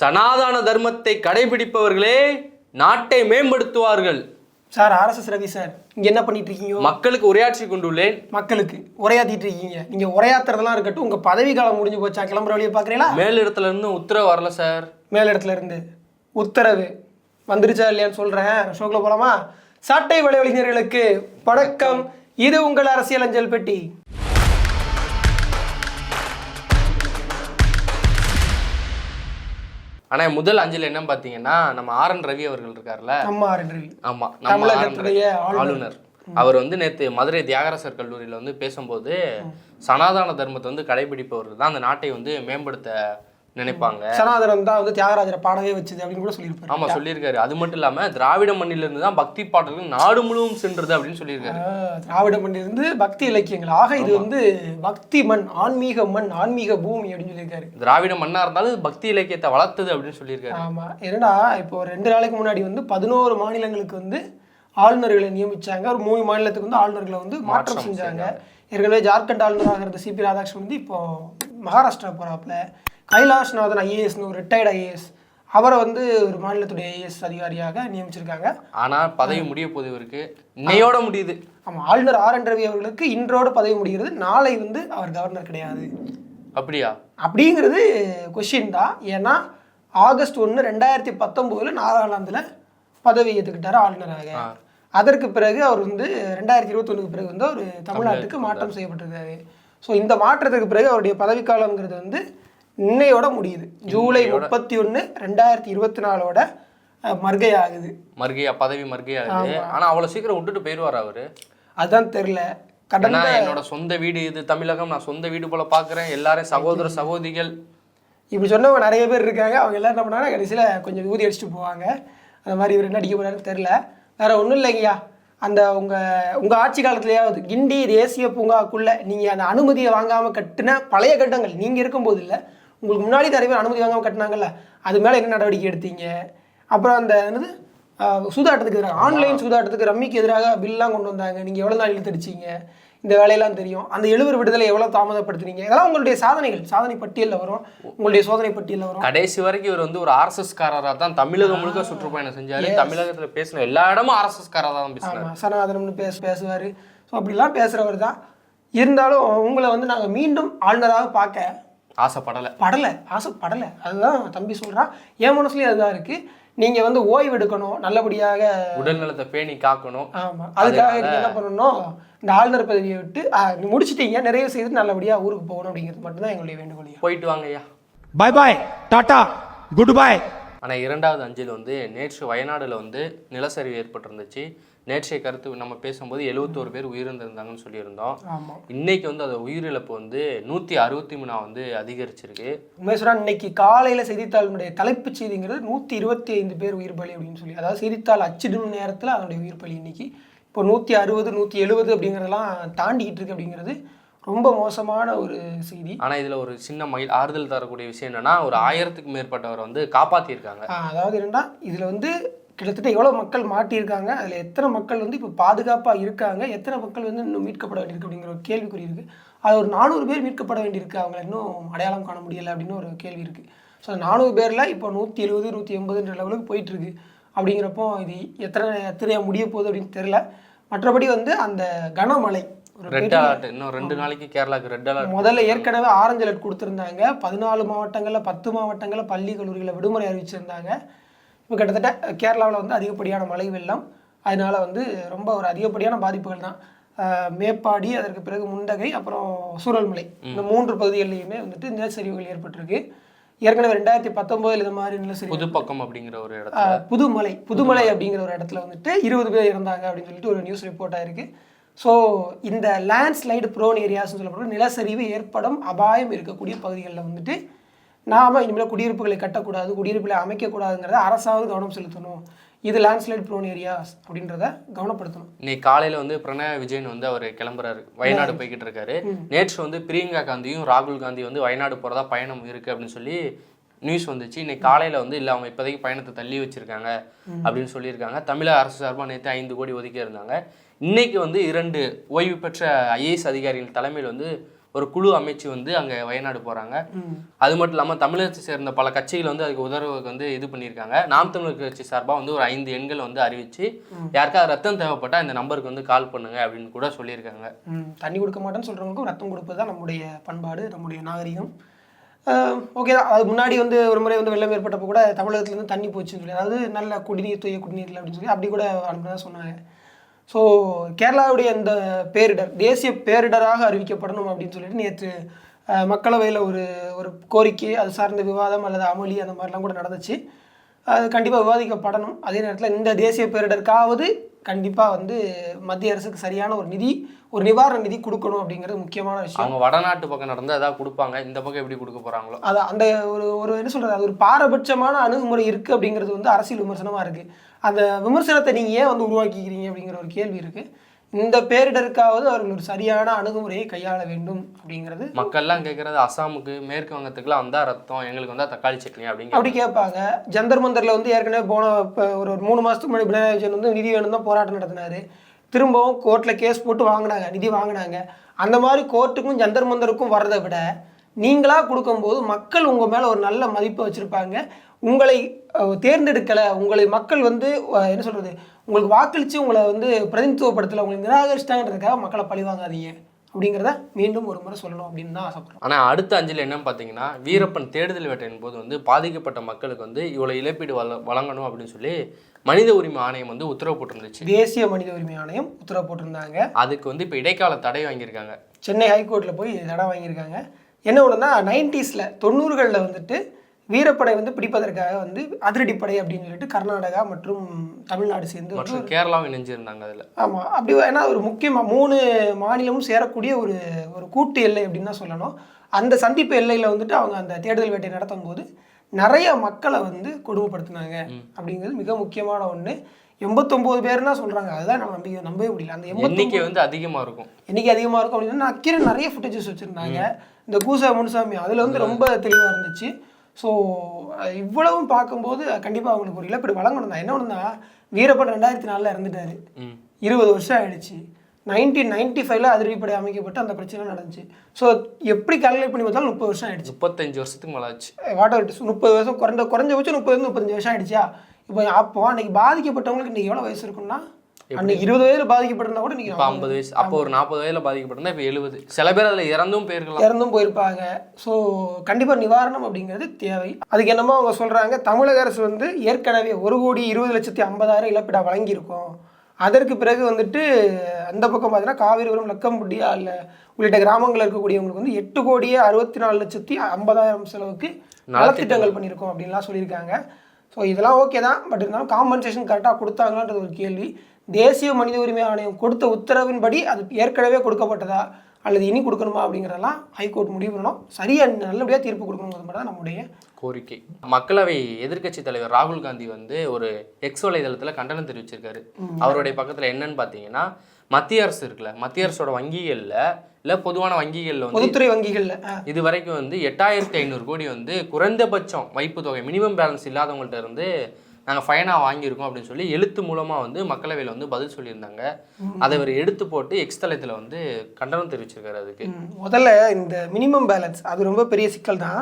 சனாதன தர்மத்தை கடைபிடிப்பவர்களே நாட்டை மேம்படுத்துவார்கள். சார் ஆர்எஸ்எஸ் ரவி சார் இங்க என்ன பண்ணிட்டு இருக்கீங்க மக்களுக்கு உரையாற்றி கொண்டுள்ளேன். மக்களுக்கு உரையாத்திட்டு இருக்கீங்க நீங்க உரையாத்துறதெல்லாம் இருக்கட்டும் உங்க பதவி காலம் முடிஞ்சு போச்சா? கிளம்புற வழியை பாக்குறீங்களா மேலிடத்துல இருந்து உத்தரவு வரல சார். மேலிடத்துல இருந்து உத்தரவு. வந்துருச்சா இல்லையான்னு சொல்றேன். ஷோக்கில் போலாமா? சாட்டை வலைவழிஞர்களுக்கு வணக்கம். இது உங்கள் அரசியல் அஞ்சல் பெட்டி. ஆனா முதல் அஞ்சல் என்ன பாத்தீங்கன்னா நம்ம ஆர் என் ரவி அவர்கள் இருக்கார்ல? நம்ம ஆர் என் ரவி. ஆளுநர். ஆளுநர். அவர் வந்து நேத்து மதுரை தியாகராசர் கல்லூரியில வந்து பேசும்போது சனாதன தர்மத்தை வந்து கடைபிடிப்பவர்கள் தான் அந்த நாட்டை வந்து மேம்படுத்த நினைப்பாங்க. சனாதனம் தான் வந்து தியாகராஜரை பாடவே வச்சுது அப்படின்னு கூட சொல்லியிருப்பாரு ஆமா சொல்லியிருக்காரு. அது மட்டும் இல்லாம திராவிட மண்ணில இருந்து தான் பக்தி பாடல்கள் நாடு முழுவதும் சென்றது அப்படின்னு சொல்லியிருக்காரு. திராவிட மண்ணிலிருந்து பக்தி இலக்கியங்கள். ஆக இது வந்து பக்தி மண் ஆன்மீக மண் ஆன்மீக பூமி அப்படின்னு சொல்லியிருக்காரு. திராவிட மண்ணா இருந்தாலும் பக்தி இலக்கியத்தை வளர்த்தது அப்படின்னு சொல்லியிருக்காரு. ஆமா. என்னடா இப்போ ரெண்டு நாளைக்கு முன்னாடி வந்து பதினோரு மாநிலங்களுக்கு வந்து ஆளுநர்களை நியமிச்சாங்க. ஒரு மூணு மாநிலத்துக்கு வந்து ஆளுநர்களை வந்து மாற்றம் செஞ்சாங்க. ஏற்கனவே ஜார்க்கண்ட் ஆளுநராக இருந்த சிபி ராதாகிருஷ்ணன் வந்து இப்போ மகாராஷ்டிரா போறாப்புல. கைலாஷ்நாதன் ஐஏஎஸ்னு ஒரு ரிட்டையர்ட் ஐஏஎஸ் அவரை வந்து ஒரு மாநிலத்துடைய ஐஏஎஸ் அதிகாரியாக நியமிச்சிருக்காங்க. ஆனா பதவி முடிய போது இவருக்கு இன்னையோட முடியுது. ஆமா ஆளுநர் ஆர் என் ரவி அவர்களுக்கு இன்றோட பதவி முடிகிறது. நாளை வந்து அவர் கவர்னர் கிடையாது. அப்படியா? அப்படிங்கிறது கொஷின் தான். ஏன்னா ஆகஸ்ட் ஒன்று ரெண்டாயிரத்தி பத்தொம்போதில் நாகாலாந்தில் பதவி ஏற்றுக்கிட்டாரு ஆளுநராக. அதற்கு பிறகு அவர் வந்து ரெண்டாயிரத்தி இருபத்தொன்னுக்கு பிறகு வந்து அவர் தமிழ்நாட்டுக்கு மாற்றம் செய்யப்பட்டிருக்காரு. ஸோ இந்த மாற்றத்துக்கு பிறகு அவருடைய பதவிக்காலங்கிறது வந்து இன்னையோட முடியுது. ஜூலை முப்பத்தி ஒன்று ரெண்டாயிரத்தி இருபத்தி நாலோட மர்கை ஆகுது மர்கையா பதவி மர்கையாகுது ஆனா அவ்வளவு சீக்கிரம் விட்டுட்டு போயிருவார் அவரு? அதுதான் தெரில கடன் ஏன்னா என்னோட சொந்த வீடு இது தமிழகம். நான் சொந்த வீடு போல பாக்குறேன். எல்லாரும் சகோதர சகோதரிகள் இப்படி சொன்னவங்க நிறைய பேர் இருக்காங்க. அவங்க எல்லாம் என்ன பண்ணாங்க கடைசியில் கொஞ்சம் ஊதி அடிச்சுட்டு போவாங்க. அந்த மாதிரி இவர் என்ன அடிக்க போறாருன்னு தெரில வேற ஒன்றும் இல்லைங்கய்யா. அந்த உங்கள் உங்கள் ஆட்சி காலத்துலையாவது கிண்டி தேசிய பூங்காக்குள்ள நீங்கள் அந்த அனுமதியை வாங்காமல் கட்டின பழைய கட்டங்கள் நீங்கள் இருக்கும்போது இல்லை. உங்களுக்கு முன்னாடி நிறைய பேர் அனுமதி வாங்காமல் கட்டினாங்கல்ல அது மேலே என்ன நடவடிக்கை எடுத்தீங்க? அப்புறம் அந்த என்னது? சூதாட்டத்துக்கு எதிராக ஆன்லைன் சூதாட்டத்துக்கு ரம்மிக்கு எதிராக பில்லாம் கொண்டு வந்தாங்க. நீங்கள் எவ்வளோ நாள் இழுத்தடிச்சீங்க? இந்த வேலையெல்லாம் தெரியும். அந்த எழுவர் விடுதலை எவ்வளோ தாமதப்படுத்துனீங்க? இதெல்லாம் உங்களுடைய சாதனைகள். சாதனை பட்டியலில் வரும். உங்களுடைய சோதனை பட்டியலில் வரும். கடைசி வரைக்கும் இவர் வந்து ஒரு ஆர்எஸ்எஸ் காரரா தான் தமிழகம் முழுக்க சுற்றுப்பயணம் செஞ்சாரு. தமிழகத்துல பேசின எல்லா இடமும் ஆர்எஸ்எஸ் காரரா தான் ஆமாம் சனாதனம்னு பேச பேசுவார். ஸோ அப்படிலாம் பேசுகிறவர் தான் இருந்தாலும் உங்களை வந்து நாங்கள் மீண்டும் ஆளுநராக பார்க்க ஆசைப்படலை. படலை ஆசைப்படலை. அதுதான் தம்பி சொல்கிறான் என் மனசுலேயும் அதுதான் இருக்கு. நீங்க வந்து ஓய்வு எடுக்கணும் நல்லபடியாக உடல் நலத்தை பேணி காக்கணும். ஆமா. அதுக்காக என்ன பண்ணணும்? இந்த ஆளுநர் பதவியை விட்டு முடிச்சிட்டீங்க நிறைய செய்து நல்லபடியா ஊருக்கு போகணும் அப்படிங்கிறது மட்டும்தான் எங்களுடைய வேண்டுகோள். போயிட்டு வாங்க ஐயா. பாய் பாய் டாட்டா குட் பாய் ஆனா இரண்டாவது அஞ்சில் வந்து நேற்று வயநாடுல வந்து நிலச்சரிவு ஏற்பட்டிருந்துச்சு. நேற்றைய கருத்து நம்ம பேசும்போது எழுபத்தோரு பேர் உயிரிழந்திருந்தாங்கன்னு சொல்லியிருந்தோம். இன்னைக்கு வந்து அது உயிரிழப்பு வந்து நூத்தி அறுபத்தி மூணா வந்து அதிகரிச்சிருக்கு. உண்மை சொல்றா இன்னைக்கு காலையில் செய்தித்தாளினுடைய தலைப்புச் செய்திங்கிறது நூற்றி இருபத்தி ஐந்து பேர் உயிர் பலி அப்படின்னு சொல்லி அதாவது செய்தித்தாள் அச்சிடும் நேரத்தில் அதனுடைய உயிர் பலி இன்னைக்கு. இப்போ நூற்றி அறுபது நூற்றி எழுபது அப்படிங்கிறதெல்லாம் தாண்டிக்கிட்டு இருக்கு அப்படிங்கிறது ரொம்ப மோசமான ஒரு செய்தி. ஆனா இதுல ஒரு சின்ன மகிழ் ஆறுதல் தரக்கூடிய விஷயம் என்னன்னா ஒரு ஆயிரத்துக்கு மேற்பட்டவர் வந்து காப்பாத்திருக்காங்க ஆ, அதாவது என்னன்னா இதில் வந்து கிட்டத்தட்ட எவ்வளோ மக்கள் மாட்டியிருக்காங்க அதில் எத்தனை மக்கள் வந்து இப்போ பாதுகாப்பாக இருக்காங்க எத்தனை மக்கள் வந்து இன்னும் மீட்கப்பட வேண்டியிருக்கு அப்படிங்கிற ஒரு கேள்விக்குறி இருக்குது அது ஒரு நானூறு பேர் மீட்கப்பட வேண்டியிருக்கு அவங்கள இன்னும் அடையாளம் காண முடியலை அப்படின்னு ஒரு கேள்வி இருக்குது ஸோ நானூறு பேரில் இப்போ நூற்றி எழுபது நூற்றி எண்பதுன்ற லெவலுக்கு போயிட்டுருக்கு. அப்படிங்கிறப்போ இது எத்தனை எத்தனையா முடிய போகுது அப்படின்னு தெரில மற்றபடி வந்து அந்த கனமழை ஒரு ரெட் அலர்ட் இன்னும் ரெண்டு நாளைக்கு கேரளாக்கு ரெட் அலர்ட் முதல்ல ஏற்கனவே ஆரஞ்சு அலர்ட் கொடுத்துருந்தாங்க பதினாலு மாவட்டங்களில் பத்து மாவட்டங்களில் பள்ளி கல்லூரிகளை விடுமுறை அறிவிச்சிருந்தாங்க. இப்போ கிட்டத்தட்ட கேரளாவில் வந்து அதிகப்படியான மழை வெள்ளம் அதனால வந்து ரொம்ப ஒரு அதிகப்படியான பாதிப்புகள் தான். மேப்பாடி அதற்கு பிறகு முண்டகை அப்புறம் சூரல்மலை. இந்த மூன்று பகுதிகளிலையுமே வந்துட்டு நிலச்சரிவுகள் ஏற்பட்டிருக்கு. ஏற்கனவே ரெண்டாயிரத்தி பத்தொம்போதில் இது மாதிரி நிலச்சரிவு புதுப்பக்கம் அப்படிங்கிற ஒரு இடத்துல. புதுமலை புதுமலை. அப்படிங்கிற ஒரு இடத்துல வந்துட்டு இருபது பேர் இறந்தாங்க அப்படின்னு சொல்லிட்டு ஒரு நியூஸ் ரிப்போர்ட் ஆயிருக்கு ஸோ இந்த லேண்ட்ஸ்லைடு ப்ரோன் ஏரியாஸ்னு சொல்லப்படுற நிலச்சரிவு ஏற்படும் அபாயம் இருக்கக்கூடிய பகுதிகளில் வந்துட்டு நாம இனிமேல் குடியிருப்புகளை கட்டக்கூடாது குடியிருப்புகளை அமைக்கக்கூடாதுங்கிறத அரசாவது கவனம் செலுத்தணும். இது லேண்ட்ஸ்லைடு ப்ரோன் ஏரியாஸ் அப்படின்றத கவனப்படுத்தணும். இன்னைக்கு காலையில வந்து பிரணய விஜயன் வந்து அவர் கிளம்புறாரு. வயநாடு போய்கிட்டு இருக்காரு நேற்று வந்து பிரியங்கா காந்தியும் ராகுல் காந்தி வந்து வயநாடு போறதா பயணம் இருக்கு அப்படின்னு சொல்லி நியூஸ் வந்துச்சு. இன்னைக்கு காலையில வந்து இல்ல அவங்க இப்போதைக்கு பயணத்தை தள்ளி வச்சிருக்காங்க அப்படின்னு சொல்லியிருக்காங்க. தமிழக அரசு சார்பாக நேற்று ஐந்து கோடி ஒதுக்கி இருந்தாங்க இன்னைக்கு வந்து இரண்டு ஓய்வு பெற்ற ஐஏஎஸ் அதிகாரிகள் தலைமையில் வந்து ஒரு குழு அமைச்சு வந்து அங்கே வயநாடு போகிறாங்க அது மட்டும் இல்லாமல் தமிழகத்தை சேர்ந்த பல கட்சிகள் வந்து அதுக்கு உதவுக்கு வந்து இது பண்ணியிருக்காங்க. நாம் தமிழர் கட்சி சார்பாக வந்து ஒரு ஐந்து எண்கள் வந்து அறிவிச்சு யாருக்காவது ரத்தம் தேவைப்பட்டால் இந்த நம்பருக்கு வந்து கால் பண்ணுங்க அப்படின்னு கூட சொல்லியிருக்காங்க. தண்ணி கொடுக்க மாட்டேன்னு சொல்கிறவங்களுக்கும் ரத்தம் கொடுப்பது தான் நம்முடைய பண்பாடு நம்முடைய நாகரிகம். ஓகே தான். அது முன்னாடி வந்து ஒரு முறை வந்து வெள்ளம் ஏற்பட்டப்போ கூட தமிழகத்துலேருந்து தண்ணி போச்சுன்னு சொல்லி அதாவது நல்ல குடிநீர் தூய குடிநீர் இல்லை அப்படின்னு சொல்லி அப்படி கூட அனுப்பினதா சொன்னாங்க. ஸோ கேரளாவுடைய இந்த பேரிடர் தேசிய பேரிடராக அறிவிக்கப்படணும் அப்படின்னு சொல்லிட்டு நேற்று மக்களவையில் ஒரு ஒரு கோரிக்கை அது சார்ந்த விவாதம் அல்லது அமளி அந்த மாதிரிலாம் கூட நடந்துச்சு. அது கண்டிப்பாக விவாதிக்கப்படணும். அதே நேரத்தில் இந்த தேசிய பேரிடருக்காவது கண்டிப்பாக வந்து மத்திய அரசுக்கு சரியான ஒரு நிதி ஒரு நிவாரண நிதி கொடுக்கணும் அப்படிங்கிறது முக்கியமான விஷயம். அவங்க வடநாட்டு பக்கம் நடந்து அதான் கொடுப்பாங்க. இந்த பக்கம் எப்படி கொடுக்க போகிறாங்களோ அது அந்த ஒரு ஒரு என்ன சொல்கிறது அது ஒரு பாரபட்சமான அணுகுமுறை இருக்குது அப்படிங்கிறது வந்து அரசியல் விமர்சனமாக இருக்குது அந்த விமர்சனத்தை நீங்கள் ஏன் வந்து உருவாக்கிக்கிறீங்க அப்படிங்கிற ஒரு கேள்வி இருக்குது இந்த பேரிடருக்காவது அவர்கள் ஒரு சரியான அணுகுமுறையை கையாள வேண்டும் அப்படிங்கிறது மக்கள்லாம் கேட்குறது அசாமுக்கு மேற்கு வங்கத்துக்குலாம் வந்தா ரத்தம் எங்களுக்கு வந்தா தக்காளி சட்னி அப்படிங்கிற அப்படி கேட்பாங்க. ஜந்தர் மந்தரில் வந்து ஏற்கனவே போன ஒரு ஒரு மூணு மாதத்துக்கு முன்னாடி பினராயி விஜயன் வந்து நிதி வேணும் தான் போராட்டம் நடத்தினாரு. திரும்பவும் கோர்ட்டில் கேஸ் போட்டு வாங்கினாங்க நிதி வாங்கினாங்க. அந்த மாதிரி கோர்ட்டுக்கும் ஜந்தர் மந்தருக்கும் வர்றதை விட நீங்களாக கொடுக்கும்போது மக்கள் உங்கள் மேலே ஒரு நல்ல மதிப்பை வச்சுருப்பாங்க. உங்களை தேர்ந்தெடுக்கலை உங்களை மக்கள் வந்து என்ன சொல்கிறது உங்களுக்கு வாக்களித்து உங்களை வந்து பிரதிநிதித்துவப்படுத்தலை உங்களை நிராகரிச்சிட்டாங்கிறதுக்காக மக்களை பழி வாங்காதீங்க. அப்படிங்கிறத மீண்டும் ஒரு முறை சொல்லணும் அப்படின்னு தான் ஆசைப்படுறோம் ஆனா அடுத்த அஞ்சல் என்னன்னு பார்த்தீங்கன்னா வீரப்பன் தேடுதல் வேட்டையின் போது வந்து பாதிக்கப்பட்ட மக்களுக்கு வந்து இவ்வளவு இழப்பீடு வழ வழங்கணும் அப்படின்னு சொல்லி மனித உரிமை ஆணையம் வந்து உத்தரவு போட்டிருந்துச்சு. தேசிய மனித உரிமை ஆணையம் உத்தரவு போட்டிருந்தாங்க. அதுக்கு வந்து இப்போ இடைக்கால தடை வாங்கியிருக்காங்க. சென்னை ஹைகோர்ட்டில் போய் தடை வாங்கியிருக்காங்க. என்ன ஒன்றுனா நைன்டிஸில் தொண்ணூறுகளில் வந்துட்டு வீரப்படை வந்து பிடிப்பதற்காக வந்து அதிரடிப்படை அப்படின்னு சொல்லிட்டு கர்நாடகா மற்றும் தமிழ்நாடு சேர்ந்து மற்றும் கேரளாவும் இணைஞ்சிருந்தாங்க அதுல. ஆமாம் அப்படி ஏன்னா ஒரு முக்கியமாக மூணு மாநிலமும் சேரக்கூடிய ஒரு ஒரு கூட்டு எல்லை அப்படின்னு தான் சொல்லணும். அந்த சந்திப்பு எல்லையில் வந்துட்டு அவங்க அந்த தேடுதல் வேட்டை நடத்தும் போது நிறைய மக்களை வந்து கொடுமைப்படுத்தினாங்க அப்படிங்கிறது மிக முக்கியமான ஒன்று எண்பத்தொம்போது பேர்னா சொல்கிறாங்க அதுதான் நம்ம நம்பிக்கை நம்பவே முடியல. அந்த எண்ணிக்கை வந்து அதிகமா இருக்கும். என்னைக்கு அதிகமாக இருக்கும் அப்படின்னா அக்கிர நிறைய ஃபுட்டேஜஸ் வச்சுருந்தாங்க. இந்த கூசா முனுசாமி அதில் வந்து ரொம்ப தெளிவாக இருந்துச்சு. ஸோ இவ்வளவும் பார்க்கும்போது கண்டிப்பாக அவங்களுக்கு ஒரு இழப்பீடு வழங்கணும் தான் என்ன ஒன்றுனா வீரப்பன் ரெண்டாயிரத்தி நாலில் இறந்துட்டாரு. இருபது வருஷம் ஆயிடுச்சு. நைன்டீன் நைன்டி ஃபைவ்ல அதிரடிப்படை அமைக்கப்பட்டு அந்த பிரச்சனை நடந்துச்சு. ஸோ எப்படி கால்குலேட் பண்ணி பார்த்தாலும் முப்பது வருஷம் ஆயிடுச்சு. முப்பத்தஞ்சு வருஷத்துக்கு மேல ஆச்சு. வாட்டர் முப்பது வருஷம் குறைந்த குறைஞ்சபட்சம் முப்பது முப்பத்தஞ்சு வருஷம் ஆயிடுச்சா? இப்போ அப்போ அன்னைக்கு பாதிக்கப்பட்டவங்களுக்கு இன்னைக்கு எவ்வளோ வயசு இருக்கும்னா? அன்னைக்கு இருபது வயதில் பாதிக்கப்பட்டிருந்தா கூட இன்னைக்கு ஐம்பது வயசு அப்போ ஒரு நாற்பது வயதுல பாதிக்கப்பட்டிருந்தா இப்போ எழுபது. சில பேர் அதுல இறந்தும் போயிருக்கலாம். இறந்தும் போயிருப்பாங்க. ஸோ கண்டிப்பாக நிவாரணம் அப்படிங்கிறது தேவை. அதுக்கு என்னமோ அவங்க சொல்கிறாங்க தமிழக அரசு வந்து ஏற்கனவே ஒரு கோடி இருபது லட்சத்தி ஐம்பதாயிரம் இழப்பீடா வழங்கியிருக்கோம். அதற்கு பிறகு வந்துட்டு அந்த பக்கம் பார்த்தீங்கன்னா காவிரிபுரம் லக்கம்புட்டியா இல்லை உள்ளிட்ட கிராமங்களில் இருக்கக்கூடியவங்களுக்கு வந்து எட்டு கோடியே அறுபத்தி நாலு லட்சத்தி ஐம்பதாயிரம் செலவுக்கு நலத்திட்டங்கள். பண்ணியிருக்கோம் அப்படின்லாம் சொல்லியிருக்காங்க. ஸோ இதெல்லாம் ஓகே தான். பட் இருந்தாலும் காம்பன்சேஷன் கரெக்டாக கொடுத்தாங்களான்றது ஒரு கேள்வி. தேசிய மனித உரிமை ஆணையம் கொடுத்த உத்தரவின்படி அது ஏற்கனவே கொடுக்கப்பட்டதா அல்லது இனி கொடுக்கணுமா அப்படிங்கிறதெல்லாம் ஹைகோர்ட் முடிவு பண்ணணும். சரியா நல்லபடியாக தீர்ப்பு கொடுக்கணுங்கிறது மட்டும் தான் நம்முடைய கோரிக்கை. மக்களவை எதிர்க்கட்சி தலைவர் ராகுல் காந்தி வந்து ஒரு எக்ஸ் வலைதளத்துல கண்டனம் தெரிவிச்சிருக்காரு. அவருடைய பக்கத்துல என்னன்னு பார்த்தீங்கன்னா மத்திய அரசு இருக்குல்ல மத்திய அரசோட வங்கிகள்ல இல்ல பொதுவான வங்கிகள்ல வந்து பொதுத்துறை வங்கிகளில் இது வரைக்கும் வந்து எட்டாயிரத்தி ஐநூறு கோடி வந்து குறைந்தபட்சம் வைப்பு தொகை மினிமம் பேலன்ஸ் இல்லாதவங்கள்ட்ட இருந்து நாங்கள் ஃபைனாக வாங்கியிருக்கோம் அப்படின்னு சொல்லி எழுத்து மூலமாக வந்து மக்களவையில் வந்து பதில் சொல்லியிருந்தாங்க. அதை அவர் எடுத்து போட்டு எக்ஸ் தளத்தில் வந்து கண்டனம் தெரிவிச்சிருக்காரு அதுக்கு. முதல்ல இந்த மினிமம் பேலன்ஸ் அது ரொம்ப பெரிய சிக்கல் தான்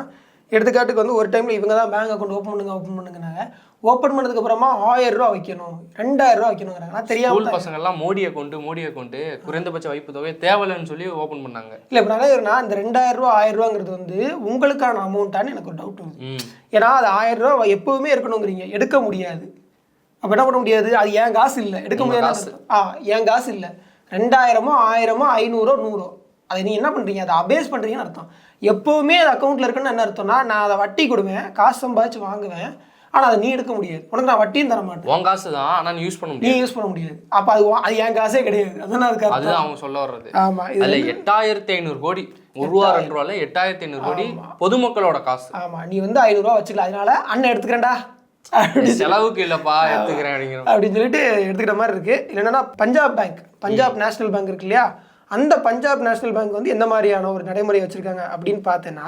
எடுத்துக்காட்டுக்கு வந்து ஒரு டைமில் இவங்க தான் பேங்க் அக்கௌண்ட் ஓப்பன் பண்ணுங்க ஓப்பன் பண்ணுங்கனாங்க. ஓப்பன் பண்ணதுக்கு அப்புறமா ஆயிரம் ரூபா வைக்கணும் ரெண்டாயிரம் ரூபா வைக்கணுங்கிறாங்க. நான் தெரியாம ஸ்கூல் பசங்கள்லாம் மோடி அக்கௌண்ட் மோடி அக்கௌண்ட் குறைந்தபட்ச வைப்பு தொகை தேவையில்லைன்னு சொல்லி ஓப்பன் பண்ணாங்க. இல்லை இப்போ நான் இந்த ரெண்டாயிரம் ரூபா ஆயிரம் ரூபாங்கிறது வந்து உங்களுக்கான அமௌண்ட்டான்னு எனக்கு ஒரு டவுட் வருது ஏன்னா அது ஆயிரம் ரூபா எப்பவுமே இருக்கணுங்கிறீங்க. எடுக்க முடியாது. அப்போ என்ன பண்ண முடியாது? அது என் காசு இல்லை? எடுக்க முடியாது. ஆ என் காசு இல்லை? ரெண்டாயிரமோ ஆயிரமோ ஐநூறோ நூறோ. அதை நீ என்ன பண்ணுறீங்க அதை அபேஸ் பண்ணுறீங்கன்னு அர்த்தம். எப்பவுமே அது அக்கௌண்ட்டில் இருக்குன்னு என்ன அர்த்தம்னா நான் அதை வட்டி கொடுவேன் காசு சம்பாதிச்சு வாங்குவேன். ஆனால் அதை நீ எடுக்க முடியாது. உனக்கு நான் வட்டியும் தர மாட்டேன். உன் காசு தான் ஆனால் நீ யூஸ் பண்ண நீ முடியாது. யூஸ் பண்ண முடியாது. அப்போ அது அது என் காசே கிடையாது. அதான் அதுக்கு அதுதான் அவங்க சொல்ல வர்றது. ஆமாம் இது அதுல எட்டாயிரத்தி ஐநூறு கோடி ஒரு ரூபா ரெண்டு ரூபால எட்டாயிரத்தி ஐநூறு கோடி பொதுமக்களோட காசு. ஆமாம் நீ வந்து ஐநூறுரூவா வச்சுக்கலாம். அதனால அண்ணன் எடுத்துக்கிறேன்டா. அப்படி செலவுக்கு இல்லப்பா எடுத்துக்கிறேன் அப்படிங்கிற அப்படின்னு சொல்லிட்டு எடுத்துக்கிட்ட மாதிரி இருக்கு. இல்லைன்னா Punjab bank Punjab national bank இருக்கு இல்லையா? அந்த பஞ்சாப் நேஷனல் பேங்க் வந்து எந்த மாதிரியான ஒரு நடைமுறை வச்சிருக்காங்க அப்படின்னு பார்த்தேன்னா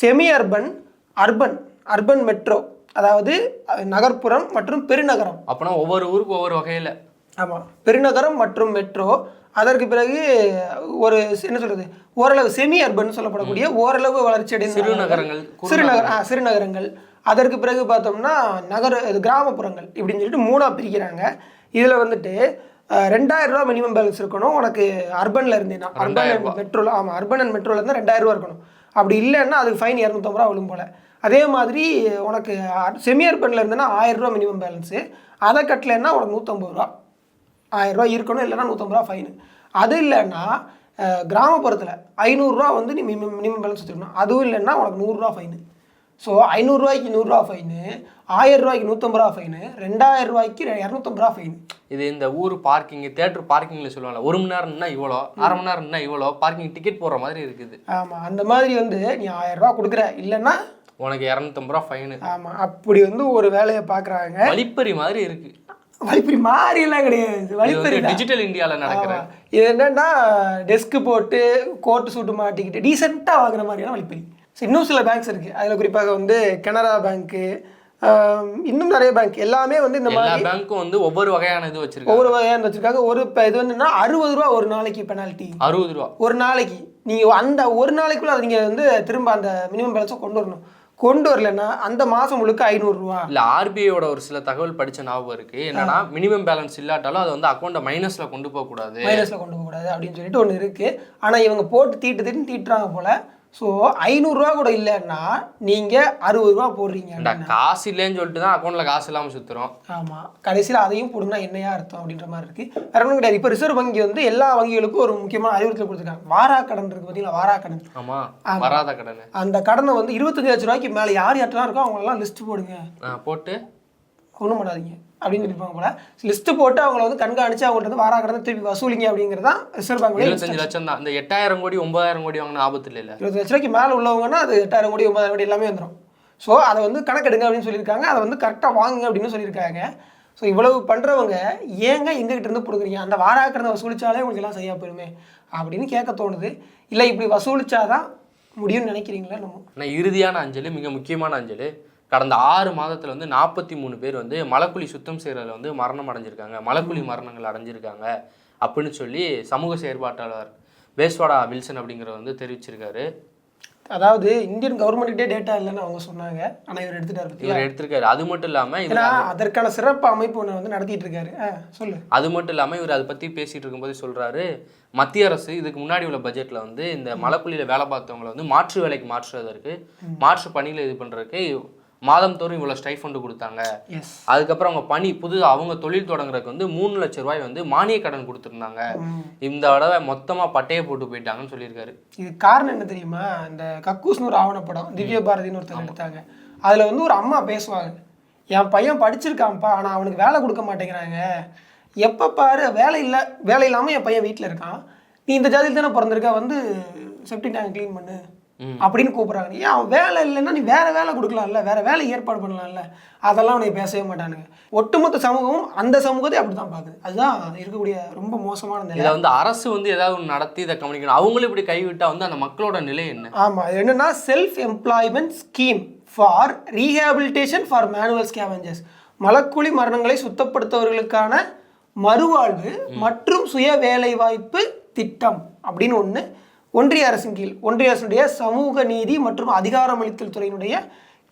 semi urban urban urban metro அதாவது நகர்ப்புறம் மற்றும் பெருநகரம். அப்பனா ஒவ்வொரு ஊருக்கு ஒவ்வொரு வகையில. ஆமாம் பெருநகரம் மற்றும் மெட்ரோ அதற்கு பிறகு ஒரு என்ன சொல்றது ஓரளவு செமி அர்பன் சொல்லப்படக்கூடிய ஓரளவு வளர்ச்சி அடைந்த சிறுநகரங்கள், சிறுநகர் ஆ சிறுநகரங்கள். அதற்கு பிறகு பார்த்தோம்னா நகர கிராமப்புறங்கள் இப்படின்னு சொல்லிட்டு மூணாக பிரிக்கிறாங்க. இதில் வந்துட்டு ரெண்டாயிரம் ரூபா மினிமம் பேலன்ஸ் இருக்கணும். உனக்கு அர்பனில் இருந்தீங்கன்னா அர்பன் மெட்ரோல ஆமாம் அர்பன் அண்ட் மெட்ரோல இருந்தால் ரெண்டாயிரம் ரூபா இருக்கணும். அப்படி இல்லைன்னா அதுக்கு ஃபைன் இரநூத்தம்பது ரூபா விழும் போல. அதே மாதிரி உனக்கு செமி அர்பனில் இருந்தேன்னா ஆயிரம் ரூபா மினிமம் பேலன்ஸு அதை கட்டலைன்னா உனக்கு நூற்றம்பது ரூபா. ஆயிரம் ரூபா இருக்கணும் இல்லைன்னா நூற்றம்பது ரூபா ஃபைனு அது இல்லைன்னா கிராமப்புறத்தில் ஐநூறுரூவா வந்து நீ மினிமம் மினிமம் பேலன்ஸ் வச்சுக்கணும் அதுவும் இல்லைன்னா உனக்கு நூறுரூவா ஃபைனு ஸோ ஐநூறுரூவாய்க்கு நூறுரூவா ஃபைனு ஆயிரம் ரூபாய்க்கு நூற்றம்பது ரூபா ஃபைனு ரெண்டாயிரம் ரூபாய்க்கு இரநூத்தம்பது ரூபா ஃபைனு இது இந்த ஊர் பார்க்கிங் தேட்டர் பார்க்கிங்ல சொல்லுவாங்க ஒரு மணி நேரம்னா இவ்வளோ அரை மணி நேரம்னா இவ்வளோ பார்க்கிங் டிக்கெட் போடுற மாதிரி இருக்குது. ஆமாம் அந்த மாதிரி வந்து நீ ஆயிரம் ரூபா கொடுக்குற. இல்லைன்னா உனக்கு இரநூத்தம்பது ரூபா ஃபைனு ஆமாம் அப்படி வந்து ஒரு வேலையை பார்க்குறாங்க. வழிப்பறி மாதிரி இருக்கு. வழிப்பறி மாறியெல்லாம் கிடையாது. இது வழிப்பறி டிஜிட்டல் இந்தியாவில் நடக்கிற. இது என்னன்னா டெஸ்க் போட்டு கோட்டு சூட்டு மாட்டிக்கிட்டு டீசெண்டாக வாங்குற மாதிரியான வழிப்பறி. இன்னும் சில பேங்க்ஸ் இருக்கு. அதில் குறிப்பாக வந்து கனரா பேங்க்கு இன்னும் நிறைய பேங்க் எல்லாமே வந்து இந்த மாதிரி பேங்க்கும் வந்து ஒவ்வொரு வகையான இது வச்சிருக்காங்க. ஒவ்வொரு வகையாக வச்சிருக்காங்க. ஒரு இப்போ இது வந்துன்னா அறுபது ரூபா ஒரு நாளைக்கு பெனால்ட்டி அறுபது ரூபா. ஒரு நாளைக்கு. நீங்கள் அந்த ஒரு நாளைக்குள்ள நீங்கள் வந்து திரும்ப அந்த மினிமம் பேலன்ஸை கொண்டு வரணும். கொண்டு வரலன்னா அந்த மாதம் முழுக்க ஐநூறுரூவா இல்ல ஆர்பிஐயோட ஒரு சில தகவல் படிச்ச ஞாபகம் இருக்கு. என்னன்னா மினிமம் பேலன்ஸ் இல்லாட்டாலும் அது வந்து அக்கௌண்ட்டை மைனஸ்ல கொண்டு போக கூடாது மைனஸில் கொண்டு போகக்கூடாது அப்படின்னு சொல்லிட்டு ஒன்று இருக்குது ஆனால் இவங்க போட்டு தீட்டு தீட்டு தீட்டுறாங்க போல். ஸோ ஐநூறுரூவா கூட இல்லைன்னா நீங்கள் அறுபது ரூபா போடுறீங்க காசு இல்லைன்னு சொல்லிட்டு தான் அக்கௌண்ட்ல காசு இல்லாம சுத்துறோம். ஆமாம் கடைசியில் அதையும் போடுனா என்னையா அர்த்தம் அப்படின்ற மாதிரி இருக்குது வேற ஒன்றும் கிடையாது. இப்போ ரிசர்வ் வங்கி வந்து எல்லா வங்கிகளுக்கும் ஒரு முக்கியமான அறிவுறுத்தல் கொடுத்துருக்காங்க. வாரா கடன் இருக்குது பார்த்தீங்களா வாரா கடன். ஆமா. வராத கடன். அந்த கடனை வந்து இருபத்தஞ்சு லட்ச ரூபாய்க்கு மேலே யார் யார்ட்டெல்லாம் இருக்கோ அவங்களெல்லாம் லிஸ்ட் போடுங்க. போட்டு. ஒன்றும் பண்ணாதீங்க. அப்படின்னு சொல்லியிருப்பாங்க போல. லிஸ்ட் போட்டு அவங்கள வந்து கண்காணிச்சு அவங்கள்ட்ட வந்து வாரா கடனை திருப்பி வசூலிங்க அப்படிங்கிறது தான் ரிசர்வ் பேங்க் இருபத்தஞ்சு லட்சம் தான் இந்த எட்டாயிரம் கோடி ஒன்பதாயிரம் கோடி வாங்கின ஆபத்து இல்ல இருபது லட்ச ரூபாய்க்கு மேலே உள்ளவங்கன்னா அது எட்டாயிரம் கோடி ஒன்பதாயிரம் கோடி எல்லாமே வந்துடும் ஸோ அதை வந்து கணக்கெடுங்க அப்படின்னு சொல்லியிருக்காங்க. அதை வந்து கரெக்டாக வாங்குங்க அப்படின்னு சொல்லியிருக்காங்க. ஸோ இவ்வளவு பண்ணுறவங்க ஏங்க எங்ககிட்ட இருந்து கொடுக்குறீங்க அந்த வாராக்கிறத வசூலிச்சாலே உங்களுக்கு எல்லாம் சரியாக போயிருமே அப்படின்னு கேட்க தோணுது. இல்லை இப்படி வசூலிச்சாதான் முடியும்னு நினைக்கிறீங்களா நம்ம ஆனால் இறுதியான அஞ்சலி மிக முக்கியமான அஞ்சலி. கடந்த ஆறு மாதத்துல வந்து நாற்பத்தி மூணு பேர் வந்து மலைக்குழி சுத்தம் செய்யறதுல வந்து மரணம் அடைஞ்சிருக்காங்க. மலைக்குழி மரணங்கள் அடைஞ்சிருக்காங்க அப்படின்னு சொல்லி சமூக செயற்பாட்டாளர் பேஸ்வாடா வில்சன் அப்படிங்கிறவர் வந்து தெரிவிச்சிருக்காரு. அதாவது இந்தியன் கவர்மெண்ட்டே டேட்டா இல்லைன்னு அவங்க சொன்னாங்க. ஆனால் இவர் எடுத்துட்டாரு? இவர் எடுத்திருக்காரு. அது மட்டும் இல்லாம இவர் ஏன்னா அதற்கான சிறப்பு அமைப்பு ஒன்று வந்து நடத்திட்டு இருக்காரு சொல்லு. அது மட்டும் இல்லாமல் இவர் அதை பற்றி பேசிட்டு இருக்கும்போது சொல்றாரு. மத்திய அரசு இதுக்கு முன்னாடி உள்ள பட்ஜெட்ல வந்து இந்த மலைக்குழியில் வேலை பார்த்தவங்களை வந்து மாற்று வேலைக்கு மாற்றுவதற்கு மாற்று பணியில் இது பண்றதுக்கு மாதம் தோறும் இவ்வளோ ஸ்டைஃபண்டு கொடுத்தாங்க அதுக்கப்புறம் அவங்க பணி புது அவங்க தொழில் தொடங்குறதுக்கு வந்து மூணு லட்சம் ரூபாய் வந்து மானிய கடன் கொடுத்துருந்தாங்க. இந்த தடவை மொத்தமாக பட்டையை போட்டு போயிட்டாங்கன்னு சொல்லியிருக்காரு. இது காரணம் என்ன தெரியுமா? இந்த கக்கூஸ்னு ஒரு ஆவணப்படம் திவ்ய பாரதின்னு ஒருத்தர் எடுத்தாங்க. அதில் வந்து ஒரு அம்மா பேசுவாங்க. என் பையன் படிச்சிருக்கான்ப்பா ஆனால் அவனுக்கு வேலை கொடுக்க மாட்டேங்கிறாங்க. எப்போ பாரு வேலை இல்லை வேலை இல்லாமல் என் பையன் வீட்டில் இருக்கான். நீ இந்த ஜாதியில் தானே பிறந்திருக்க? வந்து செப்டி டேங்க் க்ளீன் பண்ணு. அப்படின்னு கூப்பிட்றாங்க. ஏன் அவன் வேலை இல்லைன்னா நீ வேற வேலை கொடுக்கலாம்ல வேற வேலை ஏற்பாடு பண்ணலாம்ல. அதெல்லாம் உனக்கு பேசவே மாட்டானுங்க. ஒட்டுமொத்த சமூகமும் அந்த சமூகத்தை அப்படி தான் பார்க்குது. அதுதான் இருக்கக்கூடிய ரொம்ப மோசமான நிலை. வந்து அரசு வந்து ஏதாவது ஒன்று நடத்தி இதை கவனிக்கணும். அவங்களும் இப்படி கைவிட்டா வந்து அந்த மக்களோட நிலை என்ன? ஆமாம் என்னன்னா self employment scheme for rehabilitation for manual scavengers மலக்குழி மரணங்களை சுத்தப்படுத்தவர்களுக்கான மறுவாழ்வு மற்றும் சுய வேலைவாய்ப்பு திட்டம் அப்படின்னு ஒன்று ஒன்றிய அரசின் கீழ் ஒன்றிய அரசுடைய சமூக நீதி மற்றும் அதிகாரமளித்தல் துறையினுடைய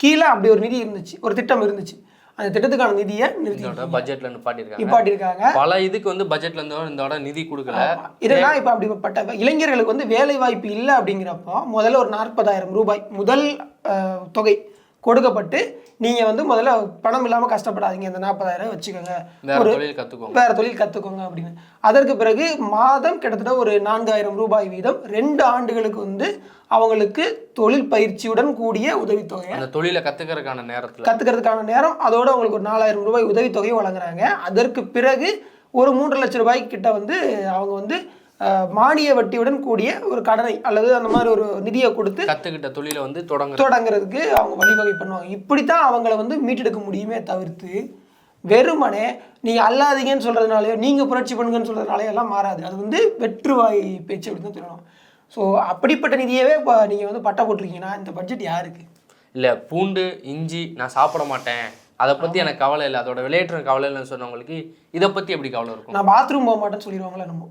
கீழே அப்படி ஒரு நிதி இருந்துச்சு ஒரு திட்டம் இருந்துச்சு. அந்த திட்டத்துக்கான நிதியை நிறுத்தி பட்ஜெட்ல நிப்பாட்டியிருக்காங்க நிப்பாட்டியிருக்காங்க பல இதுக்கு வந்து பட்ஜெட்ல இருந்து இந்த நிதி கொடுக்கல. இதனா இப்போ அப்படிப்பட்ட இளைஞர்களுக்கு வந்து வேலை வாய்ப்பு இல்லை அப்படிங்கிறப்போ முதல்ல ஒரு நாற்பதாயிரம் ரூபாய் முதல் தொகை கொடுக்கப்பட்டு நீங்கள் வந்து முதல்ல பணம் இல்லாமல் கஷ்டப்படாதீங்க. இந்த நாற்பதாயிரம் வச்சுக்கோங்க. வேற தொழில் கத்துக்கோங்க. வேற தொழில் கற்றுக்கோங்க அப்படின்னு. அதற்கு பிறகு மாதம் கிட்டத்தட்ட ஒரு நான்காயிரம் ரூபாய் வீதம் ரெண்டு ஆண்டுகளுக்கு வந்து அவங்களுக்கு தொழில் பயிற்சியுடன் கூடிய உதவித்தொகை. அந்த தொழிலை கத்துக்கிறதுக்கான நேரத்துல. கற்றுக்கிறதுக்கான நேரம். அதோட அவங்களுக்கு ஒரு நாலாயிரம் ரூபாய் உதவித்தொகையை வழங்குறாங்க. அதற்கு பிறகு ஒரு மூன்று லட்சம் ரூபாய் கிட்ட வந்து அவங்க வந்து மானிய வட்டியுடன் கூடிய ஒரு கடனை அல்லது அந்த மாதிரி ஒரு நிதியை கொடுத்து கத்துக்கிட்ட தொழிலை வந்து தொடங்குற தொடங்குறதுக்கு அவங்க வழிவகை பண்ணுவாங்க. இப்படித்தான் அவங்கள வந்து மீட்டெடுக்க முடியுமே தவிர்த்து வெறுமனே நீங்கள் அல்லாதீங்கன்னு சொல்கிறதுனாலையோ நீங்கள் புரட்சி பண்ணுங்கன்னு சொல்கிறதுனாலையோ எல்லாம் மாறாது. அது வந்து வெற்றுவாய் பேச்சு அப்படின்னு தான் சொல்லணும். ஸோ அப்படிப்பட்ட நிதியவே இப்போ நீங்கள் வந்து பட்டை போட்டிருக்கீங்கன்னா இந்த பட்ஜெட் யாருக்கு? இல்ல பூண்டு இஞ்சி நான் சாப்பிட மாட்டேன். அதை பத்தி எனக்கு கவலை இல்லை. அதோட விளையாட்டு கவலை இல்லைன்னு சொன்னவங்களுக்கு இதை பத்தி எப்படி கவலை இருக்கும்? நான் பாத்ரூம் போக மாட்டேன்னு சொல்லிடுவாங்களே நம்ம